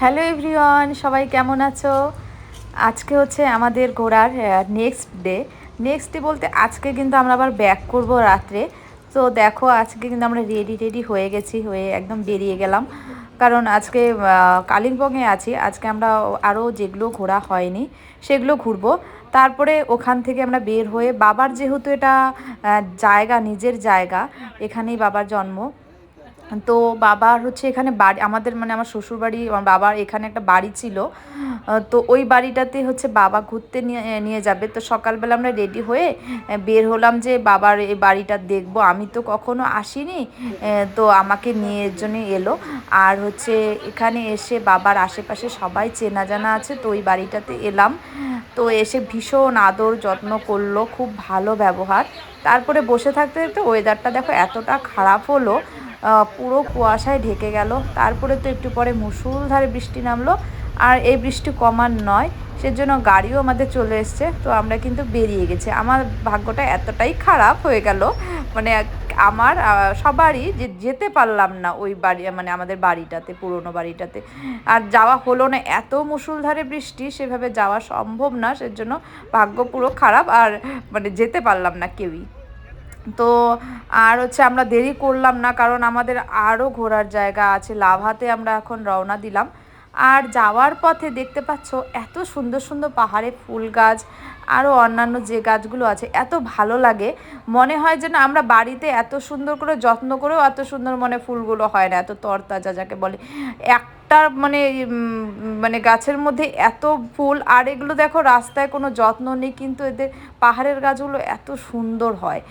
Hello everyone, সবাই কেমন আছো? আজকে হচ্ছে আমাদের ঘোরার নেক্সট ডে নেক্সট ডে বলতে আজকে কিন্তু আমরা আবার ব্যাক করব রাত্রে। তো দেখো, আজকে কিন্তু আমরা রেডি রেডি হয়ে গেছি, হয়ে একদম বেরিয়ে গেলাম। কারণ আজকে কালিম্পংয়ে আছি। আজকে আমরা আরও যেগুলো ঘোরা হয়নি, সেগুলো ঘুরবো। তারপরে ওখান থেকে আমরা বের হয়ে, বাবার যেহেতু এটা জায়গা, নিজের জায়গা, এখানেই বাবার জন্ম। তো বাবার হচ্ছে এখানে বাড়ি, আমাদের মানে আমার শ্বশুর বাড়ি আমার বাবার এখানে একটা বাড়ি ছিল। তো ওই বাড়িটাতে হচ্ছে বাবা ঘুরতে নিয়ে যাবে। তো সকালবেলা আমরা রেডি হয়ে বের হলাম যে বাবার এই বাড়িটা দেখব। আমি তো কখনো আসিনি তো আমাকে নিয়ে জন্য এলো। আর হচ্ছে এখানে এসে বাবার আশেপাশে সবাই চেনা জানা আছে, তো ওই বাড়িটাতে এলাম। তো এসে ভীষণ আদর যত্ন করল, খুব ভালো ব্যবহার। তারপরে বসে থাকতে থাকতে ওয়েদারটা দেখো এতটা খারাপ হলো পুরো কুয়াশায় ঢেকে গেল। তারপরে তো একটু পরে মুসুলধারে বৃষ্টি নামলো। আর এই বৃষ্টি কমার নয়, সেজন্য গাড়িও আমাদের চলে এসছে। তো আমরা কিন্তু বেরিয়ে গেছি। আমার ভাগ্যটা এতটাই খারাপ হয়ে গেল। মানে আমার সবারই যে যেতে পারলাম না ওই বাড়ি মানে আমাদের বাড়িটাতে, পুরনো বাড়িটাতে। আর যাওয়া হলো না, এত মুসুলধারে বৃষ্টি, সেভাবে যাওয়া সম্ভব না। সেজন্য ভাগ্য পুরো খারাপ। আর মানে যেতে পারলাম না কেউই। তো আর হচ্ছে আমরা দেরি করলাম না, কারণ আমাদের আরও ঘোরার জায়গা আছে, লাভাতে আমরা এখন রওনা দিলাম। আর যাওয়ার পথে দেখতে পাচ্ছ এত সুন্দর সুন্দর পাহাড়ে ফুল গাছ আরও অন্যান্য যে গাছগুলো আছে, এত ভালো লাগে। মনে হয় যেন আমরা বাড়িতে এত সুন্দর করে যত্ন করেও এত সুন্দর মনে ফুলগুলো হয় না, এত তরতাজা যাকে বলে। একটা মানে মানে গাছের মধ্যে এত ফুল, আর এগুলো দেখো রাস্তায় কোনো যত্ন নেই, কিন্তু এদের পাহাড়ের গাছগুলো এত সুন্দর হয়।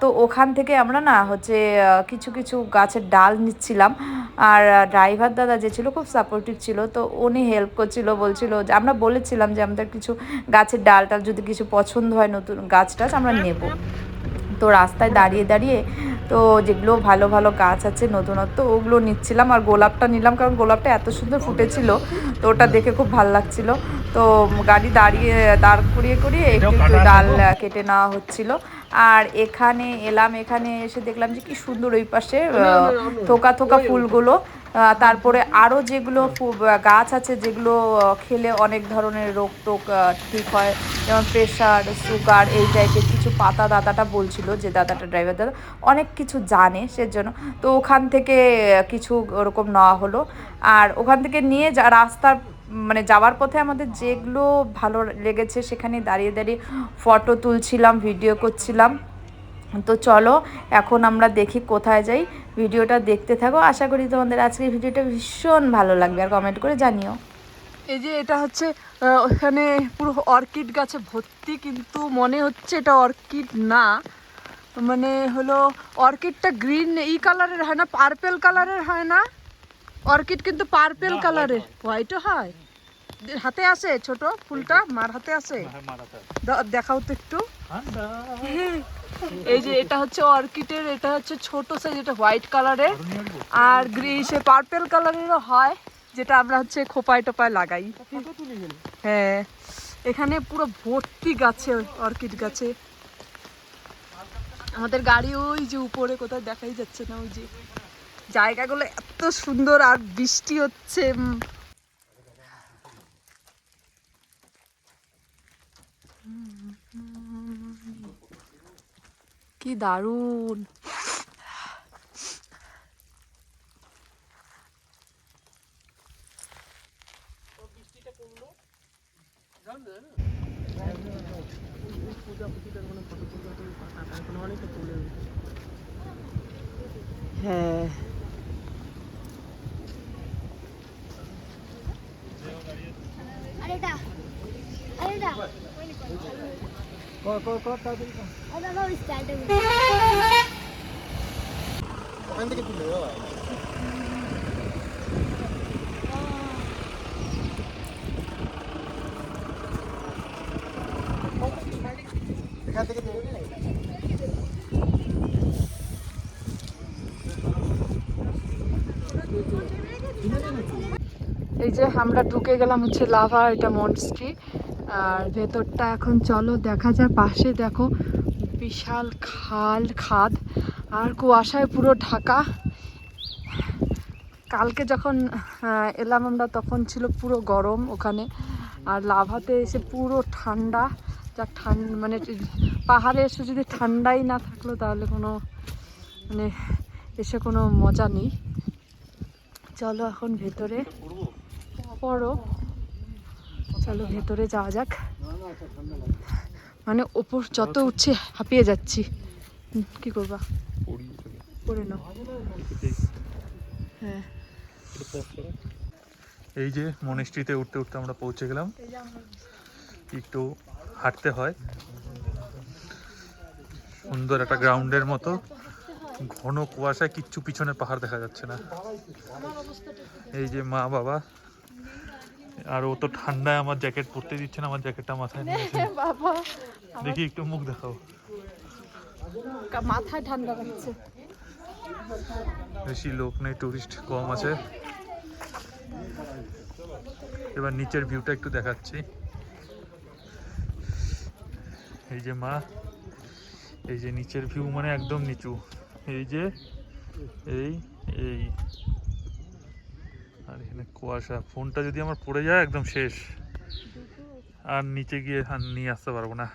তো ওখান থেকে আমরা না হচ্ছে কিছু কিছু গাছের ডাল নিচ্ছিলাম। আর ড্রাইভার দাদা যে ছিল খুব সাপোর্টিভ ছিল তো উনি হেল্প করছিল বলছিল যে আমরা বলেছিলাম যে আমাদের কিছু গাছের ডাল টাল যদি কিছু পছন্দ হয় নতুন গাছ টাছ আমরা নেব। তো রাস্তায় দাঁড়িয়ে দাঁড়িয়ে তো যেগুলো ভালো ভালো গাছ আছে নতুনত্ব ওগুলো নিচ্ছিলাম। আর গোলাপটা নিলাম কারণ গোলাপটা এত সুন্দর ফুটেছিল তো ওটা দেখে খুব ভালো লাগছিল। তো গাড়ি দাঁড়িয়ে দাঁড় করিয়ে করিয়ে একটু একটু ডাল কেটে নেওয়া হচ্ছিল। আর এখানে এলাম এখানে এসে দেখলাম যে কি সুন্দর ওই পাশে থোকা থোকা ফুলগুলো। তারপরে আরও যেগুলো গাছ আছে যেগুলো খেলে অনেক ধরনের রোগ টোক ঠিক হয়। যেমন প্রেশার সুগার এই টাইপের কিছু পাতা দাদাটা বলছিল যে দাদাটা ড্রাইভার দাদা অনেক কিছু জানে সেজন্য। তো ওখান থেকে কিছু ওরকম নেওয়া হলো। আর ওখান থেকে নিয়ে যা রাস্তার মানে যাওয়ার পথে আমাদের যেগুলো ভালো লেগেছে সেখানে দাঁড়িয়ে দাঁড়িয়ে ফটো তুলছিলাম ভিডিও করছিলাম। তো চলো, এখন আমরা দেখি কোথায় যাই। ভিডিওটা দেখতে থাকো। আশা করি তোমাদের আজকের ভিডিওটা ভীষণ ভালো লাগবে। আর কমেন্ট করে জানিও। এই যে এটা হচ্ছে ওখানে পুরো অর্কিড গাছে ভর্তি, কিন্তু মনে হচ্ছে এটা অর্কিড না। মানে হলো অর্কিডটা গ্রিন এই কালারের হয় না পার্পেল কালারের হয় না। অর্কিড কিন্তু পার্পেল কালারের হোয়াইটও হয়। হাতে আছে ছোট ফুলটা মার হাতে আছে দেখাও তো একটু। এই যে এটা হচ্ছে অর্কিডের এটা হচ্ছে ছোট সাইজ এটা হোয়াইট কালারের আর গ্রি সে পার্পেল কালারেরও হয় যেটা আমরা হচ্ছে খোপায় টোপায় লাগাই। হ্যাঁ এখানে পুরো ভর্তি গাছে অর্কিড গাছে। আমাদের গাড়ি ওই যে উপরে কোথাও দেখাই যাচ্ছে না ওই যে জায়গাগুলো এত সুন্দর আর বৃষ্টি হচ্ছে কি দারুণ। হ্যাঁ। এই যে আমরা ঢুকে গেলাম হচ্ছে লাভা এটা মনস্ট্রি। আর ভেতরটা এখন চলো, দেখা যায় পাশে দেখো, বিশাল খাল, খাদ, আর কুয়াশায় পুরো ঢাকা। কালকে যখন এলাম আমরা, তখন ছিল পুরো গরম ওখানে, আর লাভাতে এসে পুরো ঠান্ডা। যা ঠান্ডা মানে পাহাড়ে এসে যদি ঠান্ডাই না থাকল, তাহলে কোনো মানে এসে কোনো মজা নেই। চলো এখন ভেতরে। পড়ো। চলো ভেতরে যাওয়া যাক। মানে ওপর যত উঠছে হাঁপিয়ে যাচ্ছি। কি করবা? করে নাও। হ্যাঁ। এই যে মনেস্ট্রিতে উঠতে উঠতে আমরা পৌঁছে গেলাম। একটু হাঁটতে হয়। সুন্দর একটা গ্রাউন্ডের মতো। ঘন কুয়াশায় কিচ্ছু পিছনে পাহাড় দেখা যাচ্ছে না। এই যে মা বাবা আর ও তো ঠান্ডায় আমার জ্যাকেট পরতে দিচ্ছে না আমার জ্যাকেটটা মাথায় নিয়েছে। বাবা। দেখি একটু মুখ দেখাও। মাথায় ঠান্ডা লাগছে। বেশি লোক নেই টুরিস্ট কম আছে। এবার নিচের ভিউটা একটু দেখাচ্ছি। এই যে মা এই যে নিচের ভিউ মানে একদম নিচু। এই যে এই এই। আর এখানে কুয়াশা। ফোনটা যদি আমার পড়ে যায় একদম শেষ। আর নিচে গিয়ে আর নিয়ে আসতে পারব না।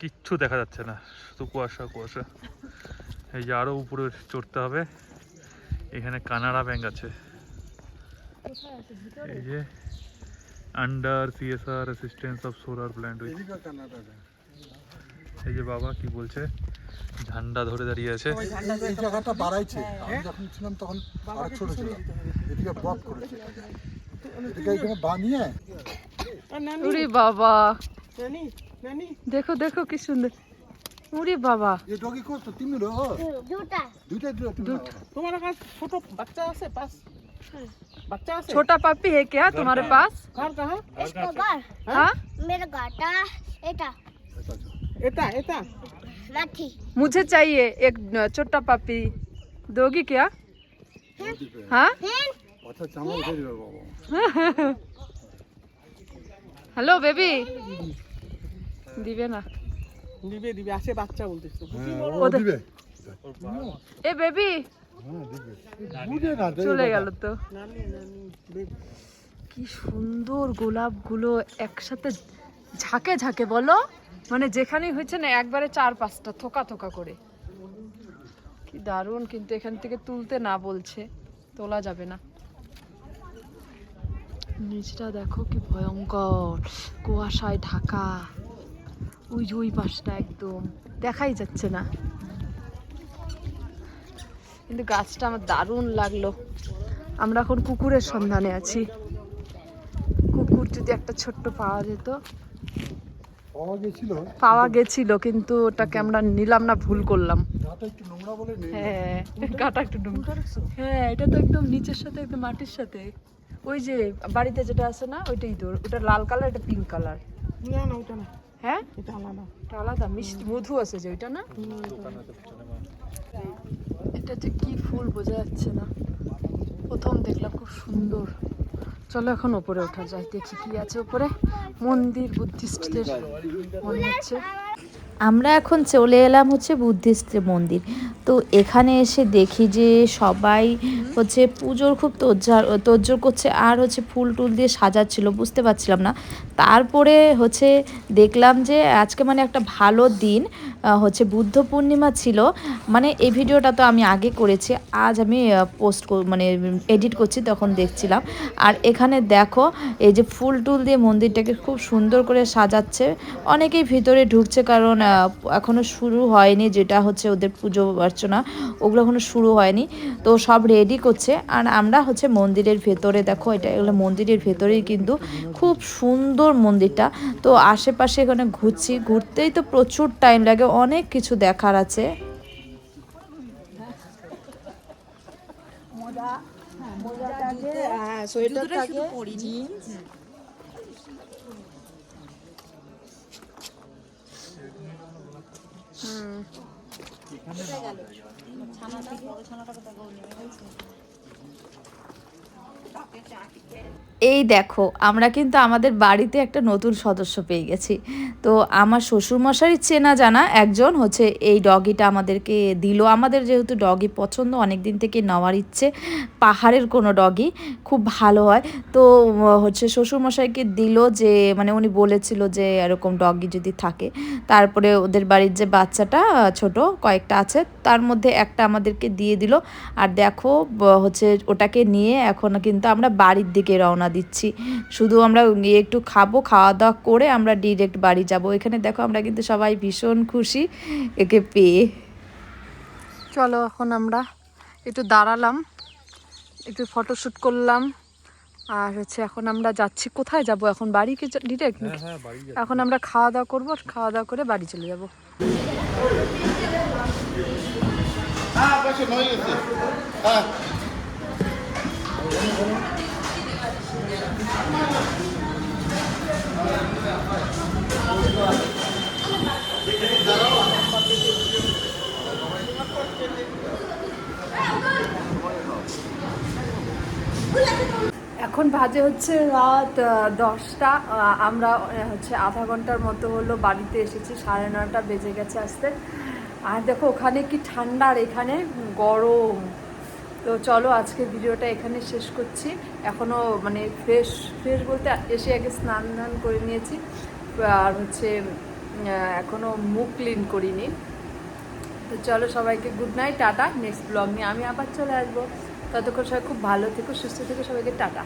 কিচ্ছু দেখা যাচ্ছে না। শুধু কুয়াশা কুয়াশা। এই যে আরও উপরে চড়তে হবে। এখানে কানাডা ব্যাংক আছে। এই যে under CSR assistance of solar plant এই যে বাবা কি বলছে? ঝান্ডা ধরে দাঁড়িয়ে আছে এই এই জায়গাটা বাড়াইছে আমি যখন ছিলাম তখন আরো ছোট ছিল এদিকে ব্লক করেছে এদিকে এখানে বানিয়ে উরি বাবা দেখো দেখো কি সুন্দর উরি বাবা এই ডগি করতো তিন লো দুটা দুইটা দুটো তোমার কাছে ছোট বাচ্চা আছে পাস বাচ্চা আছে छोटा पापी है क्या तुम्हारे पास কার কাহা इसका घर हाँ मेरा गाटा एटा এটা এটা लाठी मुझे चाहिए एक छोटा पापी दोगी क्या हाँ फिर আচ্ছা চামড়া উঠে দিবে বাবা हेलो बेबी দিবে না দিবে দিবে আসে বাচ্চা বলতেছে হ্যাঁ ও ওদের- দিবে এ বেবি হ্যাঁ দিবে বুঝে না দেবে চলে বাবা। গেল তো নানি নানি বেবি কি সুন্দর গোলাপগুলো একসাথে ঝাঁকে ঝাঁকে বলো মানে যেখানেই হয়েছে না, একবারে চার পাঁচটা থোকা থোকা করে। কি দারুণ, কিন্তু এখান থেকে তুলতে না বলছে, তোলা যাবে না। নিচটা দেখো কি ভয়ঙ্কর, কুয়াশায় ঢাকা। ওই ওই পাশটা একদম, দেখাই যাচ্ছে না। কিন্তু গাছটা আমার দারুণ লাগল। আমরা এখন কুকুরের সন্ধানে আছি। কুকুর যদি একটা ছোট্ট পাওয়া যেত পাওয়া গেছিল কিন্তু ওটাকে আমরা নিলাম না ভুল করলাম। গাটা একটু নোংরা বলে হ্যাঁ একটু হ্যাঁ এটা তো একদম নিচের সাথে একদম মাটির সাথে। ওই যে বাড়িতে যেটা আছে না ওইটাই তো। ওটা লাল কালার এটা পিঙ্ক কালার। না না ওটা না। হ্যাঁ? এটা আলাদা। এটা আলাদা মিষ্টি মধু আছে যে ওইটা না? এটা যে কি ফুল বোঝা যাচ্ছে না। প্রথম দেখলাম খুব সুন্দর। চলো এখন ওপরে ওঠা যায় দেখি কি আছে উপরে। মন্দির বুদ্ধিস্টদের মনে হচ্ছে। আমরা এখন চলে এলাম হচ্ছে বুদ্ধিস্টের মন্দির। তো এখানে এসে দেখি যে সবাই হচ্ছে পুজোর খুব তোজ্জার তোজ্জোর করছে। আর হচ্ছে ফুল টুল দিয়ে সাজাচ্ছিল বুঝতে পারছিলাম না। তারপরে হচ্ছে দেখলাম যে আজকে মানে একটা ভালো দিন হচ্ছে বুদ্ধ পূর্ণিমা ছিল। মানে এই ভিডিওটা তো আমি আগে করেছি আজ আমি পোস্ট মানে এডিট করছি তখন দেখছিলাম। আর এখানে দেখো এই যে ফুল টুল দিয়ে মন্দিরটাকে খুব সুন্দর করে সাজাচ্ছে। অনেকেই ভিতরে ঢুকছে কারণ এখনও শুরু হয়নি যেটা হচ্ছে ওদের পুজো পারছ না ওগুলো এখনও শুরু হয়নি। তো সব রেডি করছে। আর আমরা হচ্ছে মন্দিরের ভেতরে দেখো এটা এগুলো মন্দিরের ভেতরেই কিন্তু খুব সুন্দর মন্দিরটা। তো আশেপাশে এখানে ঘুরছি। ঘুরতেই তো প্রচুর টাইম লাগে অনেক কিছু দেখার আছে। হ্যাঁ, হ্যাঁ। হুম। এই দেখো আমরা কিন্তু আমাদের বাড়িতে একটা নতুন সদস্য পেয়ে গেছি। তো আমার শ্বশুরমশাই চেনা জানা একজন হচ্ছে এই ডগিটা আমাদেরকে দিল। আমাদের যেহেতু ডগি পছন্দ অনেক দিন থেকে নেওয়ার ইচ্ছে, পাহাড়ের কোনো ডগি, খুব ভালো হয়। তো হচ্ছে শ্বশুরমশাইকে দিল যে মানে উনি বলেছিল যে, এরকম ডগি যদি থাকে। তারপরে ওদের বাড়ির যে বাচ্চাটা, ছোট, কয়েকটা আছে, তার মধ্যে একটা আমাদেরকে দিয়ে দিল। আর দেখো হচ্ছে ওটাকে নিয়ে এখন কিন্তু আমরা বাড়ির দিকে রওনা দিচ্ছি। শুধু আমরা একটু খাব খাওয়া দাওয়া করে আমরা ডিরেক্ট বাড়ি যাব। এখানে দেখো আমরা কিন্তু সবাই ভীষণ খুশি। একে পেয়ে। চলো এখন আমরা একটু দাঁড়ালাম একটু ফটোশ্যুট করলাম। আর হচ্ছে এখন আমরা যাচ্ছি কোথায় যাব? এখন বাড়ি কি ডিরেক্ট এখন আমরা খাওয়া দাওয়া করব খাওয়া দাওয়া করে বাড়ি চলে যাব। এখন বাজে হচ্ছে রাত দশটা। আমরা হচ্ছে আধা ঘণ্টার মতো হলো বাড়িতে এসেছি, সাড়ে নটা বেজে গেছে আসতে। আর দেখো, ওখানে কি ঠান্ডা, আর এখানে গরম। তো চলো, আজকে ভিডিওটা এখানে শেষ করছি। এখনও মানে ফ্রেশ ফ্রেশ বলতে এসে আগে স্নান টান করে নিয়েছি। আর হচ্ছে এখনও মুখ ক্লিন করিনি। তো চলো, সবাইকে good night, tata. Next blog নিয়ে আমি আবার চলে আসব। ততক্ষণ সবাই খুব ভালো থেকো, সুস্থ থেকো, সবাইকে টাটা।